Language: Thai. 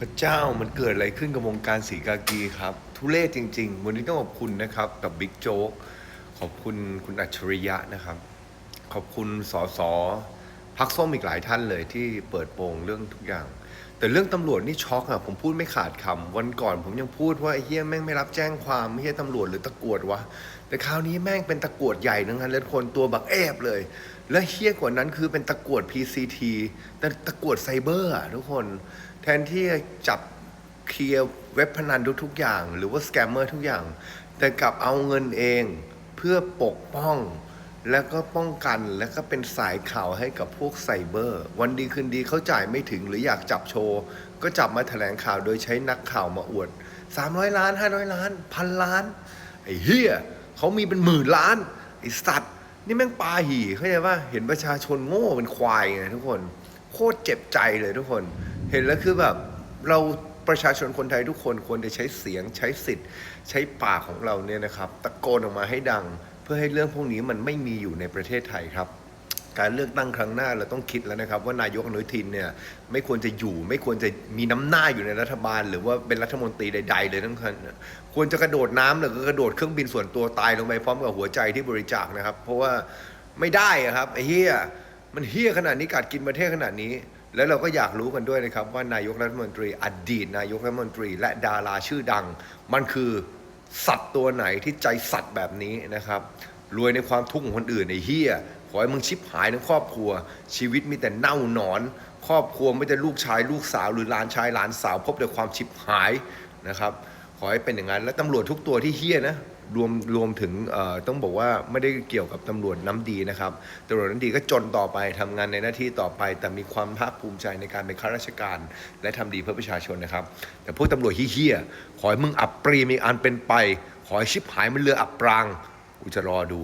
พระเจ้ามันเกิดอะไรขึ้นกับวงการสีกากีครับ ทุเรศจริง ๆ วันนี้ต้องขอบคุณนะครับ กับบิ๊กโจ๊กขอบคุณคุณอัจฉริยะนะครับ ขอบคุณสส พักส้มอีกหลายท่านเลยที่เปิดโปงเรื่องทุกอย่าง แต่เรื่องตำรวจนี่ช็อกอะผมพูดไม่ขาดคำวันก่อนผมยังพูดว่าไอ้เฮียแม่งไม่รับแจ้งความไม่ใช่ตำรวจหรือตะกวดวะแต่คราวนี้แม่งเป็นตะกวดใหญ่ทั้งนั้นเลยคนตัวบักแอบเลย และเฮี้ยกว่านั้นคือเป็นตะกวด PCT แต่ตะกวดไซเบอร์อะทุกคน แทนที่จะจับเคลียร์เว็บพนันทุกๆอย่าง หรือว่าสแกมเมอร์ทุกอย่าง แต่กลับเอาเงินเองเพื่อปกป้อง แล้วก็ป้องกันแล้วก็เป็นสายข่าวให้กับพวกไซเบอร์ วันดีคืนดีเขาจ่ายไม่ถึงหรืออยากจับโชว์ ก็จับมาแถลงข่าวโดยใช้นักข่าวมาอวด 300 ล้าน 500 ล้านพันล้าน ไอ้เฮียเขามีเป็นหมื่นล้าน ไอ้สัตว์ นี่แม่งปาหี่เข้าใจว่าเห็นประชาชนโง่เป็นควายไงทุกคน โคตรเจ็บใจเลยทุกคน เห็นแล้วคือแบบเราประชาชนคนไทยทุกคนควรจะใช้เสียงใช้สิทธิ์ ใช้ปากของเราเนี่ยนะครับ ตะโกนออกมาให้ดัง พื่อให้เรื่องพวกนี้มันไม่มีอยู่ในประเทศไทยครับ การเลือกตั้งครั้งหน้าเราต้องคิดแล้วนะครับ ว่านายกอนุทินเนี่ยไม่ควรจะอยู่ ไม่ควรจะมีน้ำหน้าอยู่ในรัฐบาล หรือว่าเป็นรัฐมนตรีใด ๆ เลยทั้งนั้นควรจะกระโดดน้ำหรือกระโดดเครื่องบินส่วนตัวตายลงไปพร้อมกับหัวใจที่บริจาคนะครับ เพราะว่าไม่ได้ครับไอ้เฮียมันเฮียขนาดนี้กัดกินประเทศขนาดนี้ แล้วเราก็อยากรู้กันด้วยนะครับว่านายกรัฐมนตรี อดีตนายกรัฐมนตรี และดาราชื่อดัง มันคือ สัตว์ตัวไหนที่ใจสัตว์แบบนี้นะครับ รวยในความทุกข์ของคนอื่นไอ้เฮียขอให้มึงชิบหายในครอบครัว ชีวิตมีแต่เน่าหนอน ครอบครัวไม่แต่ลูกชายลูกสาวหรือหลานชายหลานสาวพบแต่ความชิบหายนะครับ ขอให้เป็นอย่างนั้นและตำรวจทุกตัวที่เฮี้ยนะ รวมรวมถึงต้องบอกว่าไม่ได้เกี่ยวกับตำรวจน้ำดีนะครับตำรวจน้ำดีก็จนต่อไปทำงานในหน้าที่ต่อไป แต่มีความภาคภูมิใจในการเป็นข้าราชการ และทำดีเพื่อประชาชนนะครับ แต่พวกตำรวจเฮี้ยขอให้มึงอับปรีมีอันเป็นไป ขอให้ชิบหายมันเรืออับปรางกูจะรอดู